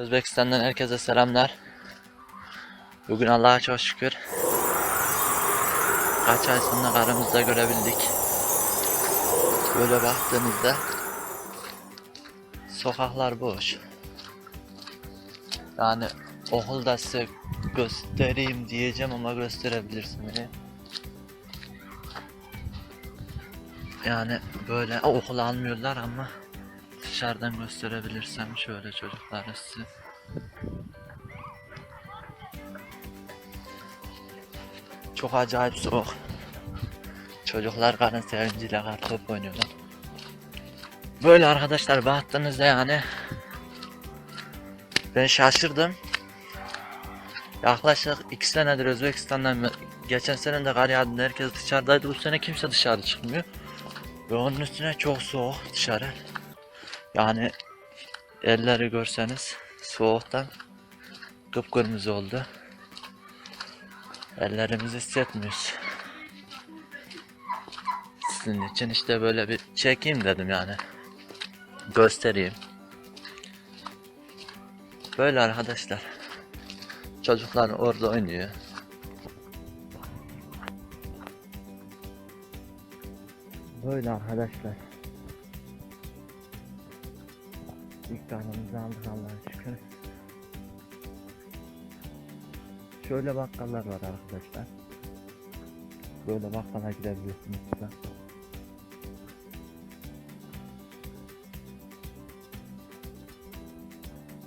Özbekistan'dan herkese selamlar. Bugün Allah'a çok şükür. Kaç ay sonra karımızda görebildik. Böyle baktığınızda sokaklar boş. Yani okulda size göstereyim diyeceğim ama gösterebilirsiniz. Yani böyle okul almıyorlar ama dışarıdan gösterebilirsem şöyle çocuklara size. Çok acayip soğuk. Çocuklar karın sevinciyle kartop oynuyorlar. Böyle arkadaşlar baktığınızda yani ben şaşırdım. Yaklaşık 2 senedir Özbekistan'dan geçen sene de kar yağdığında herkes dışarıdaydı. Bu sene kimse dışarı çıkmıyor. Ve onun üstüne çok soğuk dışarı. Yani elleri görseniz soğuktan kıpkırmızı oldu. Ellerimizi hissetmiyoruz. Sizin için işte böyle bir çekeyim dedim yani. Göstereyim. Böyle arkadaşlar. Çocuklar orada oynuyor. Böyle arkadaşlar. İlk tanemizi aldık Allah'a şükür. Şöyle bakkallar var arkadaşlar. Böyle bakkala gidebilirsiniz burada.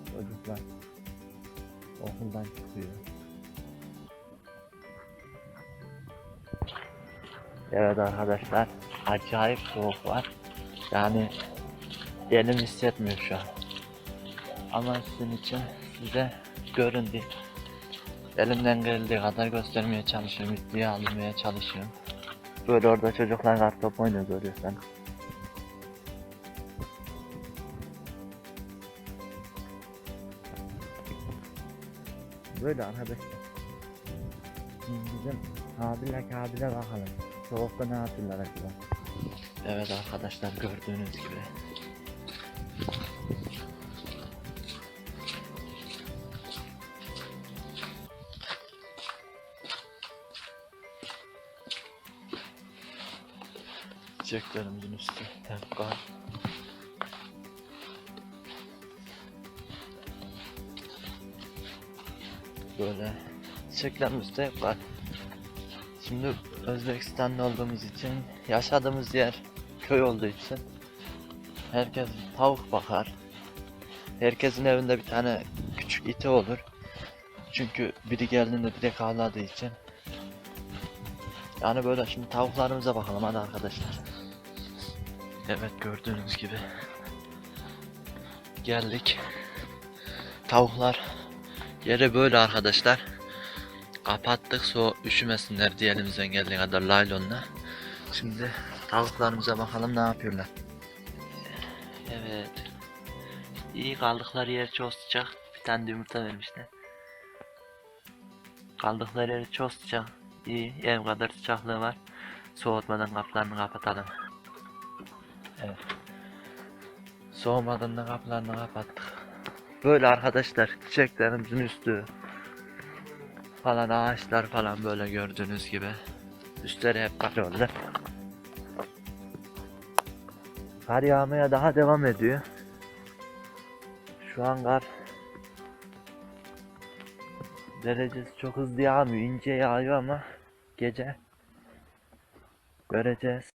Çocuklar okuldan çıkıyor. Evet arkadaşlar acayip soğuk var. Yani elim hissetmiyor şu an. Ama sizin için size görün diye elimden geldiği kadar göstermeye çalışıyorum. Ciddiye almaya çalışıyorum. Böyle orada çocuklar kartop oynuyor görüyorsan. Böyle arkadaşlar. Şimdi bizim abiler kabile bakalım. Soğukta ne yapıyorlar acaba? Evet arkadaşlar gördüğünüz gibi. Çiçeklerimizin üstü hep kar. Böyle çiçeklerin üstü hep kar. Şimdi Özbekistan'da olduğumuz için yaşadığımız yer köy olduğu için herkes tavuk bakar. Herkesin evinde bir tane küçük iti olur. Çünkü biri geldiğinde direkt avladığı için. Yani böyle şimdi tavuklarımıza bakalım hadi arkadaşlar. Evet gördüğünüz gibi geldik. Tavuklar yere böyle arkadaşlar. Kapattık so üşümesinler diye elimizden kadar laylonla. Şimdi tavuklarımıza bakalım ne yapıyorlar. Evet. İyi kaldıkları yer çok sıcak. Bir tane yumurta vermişler. Kaldıkları yer çok sıcak. İyi ev kadar sıcaklığı var. Soğutmadan kapılarını kapatalım. Evet. Soğumadan da kapılarını kapattık. Böyle arkadaşlar çiçeklerimizin üstü falan ağaçlar falan böyle gördüğünüz gibi. Üstleri hep kar oldu. Kar yağmaya daha devam ediyor. Şu an kar derecesi çok hızlı yağmıyor. ince yağıyor ama gece göreceğiz.